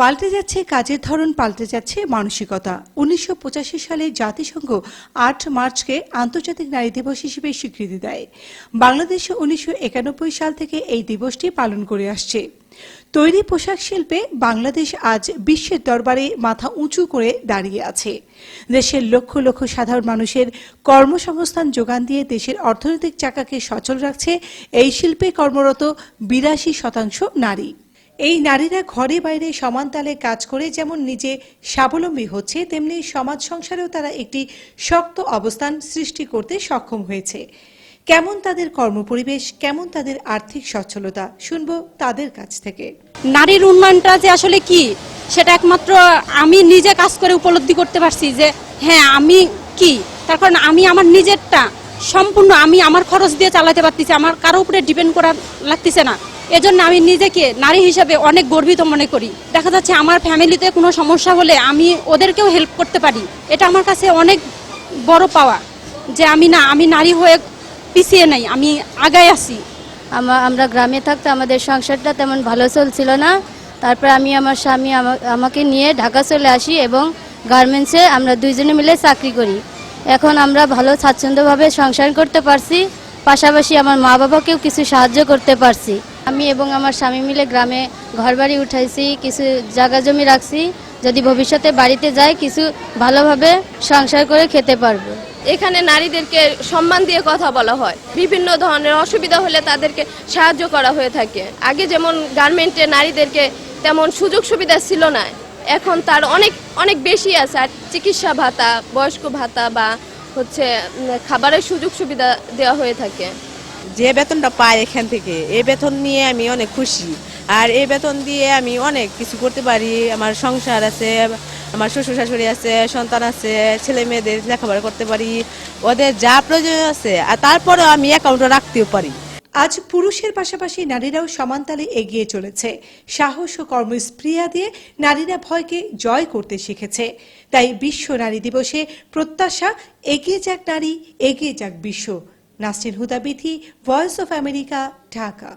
পাল্টে যাচ্ছে, কাজের ধরন পাল্টে যাচ্ছে মানসিকতা। উনিশশো পঁচাশি সালে জাতিসংঘ আট মার্চকে আন্তর্জাতিক নারী দিবস হিসেবে স্বীকৃতি দেয়। বাংলাদেশে উনিশশো একানব্বই সাল থেকে এই দিবসটি পালন করে আসছে। তৈরি পোশাক শিল্পে বাংলাদেশ আজ বিশ্বের দরবারে মাথা উঁচু করে দাঁড়িয়ে আছে। দেশের লক্ষ লক্ষ সাধারণ মানুষের কর্মসংস্থান যোগান দিয়ে দেশের অর্থনৈতিক চাকাকে সচল রাখছে এই শিল্পে কর্মরত বিরাশি শতাংশ নারী। এই নারীরা ঘরে বাইরে সমান তালে কাজ করে যেমন নিজে স্বাবলম্বী হচ্ছে, তেমনি সমাজ সংসারেও তারা একটি শক্ত অবস্থান সৃষ্টি করতে সক্ষম হয়েছে। কেমন তাদের কর্মপরিবেশ, কেমন তাদের আর্থিক সচ্ছলতা, শুনব তাদের কাছ থেকে। নারীর উন্নয়নটা যে আসলে কি, সেটা একমাত্র আমি নিজে কাজ করে উপলব্ধি করতে পারছি যে হ্যাঁ আমি কি? তার কারণ আমি আমার নিজেরটা সম্পূর্ণ আমি আমার খরচ দিয়ে চালাতে পারতেছি, আমার কারও উপরে ডিপেন্ড করা লাগতেছে না। এজন্য আমি নিজেকে নারী হিসেবে অনেক গর্বিত মনে করি। দেখা যাচ্ছে আমার ফ্যামিলিতে কোনো সমস্যা হলে আমি ওদেরকেও হেল্প করতে পারি। এটা আমার কাছে অনেক বড় পাওয়া যে আমি না, আমি নারী হয়ে পিছিয়ে নাই, আমি আগায় আছি। আমরা গ্রামে থাকতে আমাদের সংসারটা তেমন ভালো চলছিল না। তারপর আমি আমার স্বামী আমাকে নিয়ে ঢাকা চলে আসি এবং গার্মেন্টসে আমরা দুইজনে মিলে চাকরি করি। এখন আমরা ভালো স্বাচ্ছন্দ্যভাবে সংসার করতে পারছি, পাশাপাশি আমার মা বাবাকেও কিছু সাহায্য করতে পারছি। আমি এবং আমার স্বামী মিলে গ্রামে ঘরবাড়ি উঠাইছি, কিছু জায়গা জমি রাখছি, যদি ভবিষ্যতে বাড়িতে যায় কিছু ভালোভাবে সংসার করে খেতে পারব। এখানে নারীদেরকে সম্মান দিয়ে কথা বলা হয়। বিভিন্ন ধরনের অসুবিধা হলে তাদেরকে সাহায্য করা হয়ে থাকে। আগে যেমন গার্মেন্টে নারীদেরকে তেমন সুযোগ সুবিধা ছিল না, এখন তার অনেক অনেক বেশি আছে। আর চিকিৎসা ভাতা, বয়স্ক ভাতা বা হচ্ছে খাবারের সুযোগ সুবিধা দেওয়া হয়ে থাকে। যে বেতনটা পাই এখান থেকে এই বেতন নিয়ে আমি অনেক খুশি। আর এই বেতন দিয়ে আমি অনেক কিছু করতে পারি। আমার সংসার আছে, আমার শ্বশুর শাশুড়ি আছে, সন্তান আছে, ছেলে মেয়েদের লেখাপড়া করতে পারি, ওদের যা প্রয়োজন আছে, আর তারপরেও আমি অ্যাকাউন্টে রাখতেও পারি। আজ পুরুষের পাশাপাশি নারীরাও সমানতালে এগিয়ে চলেছে। সাহস ও কর্মস্প্রিয়া দিয়ে নারীরা ভয়কে জয় করতে শিখেছে। তাই বিশ্ব নারী দিবসে প্রত্যাশা, এগিয়ে যাক নারী, এগিয়ে যাক বিশ্ব। Nasrin হুদাবিথি voice of America Dhaka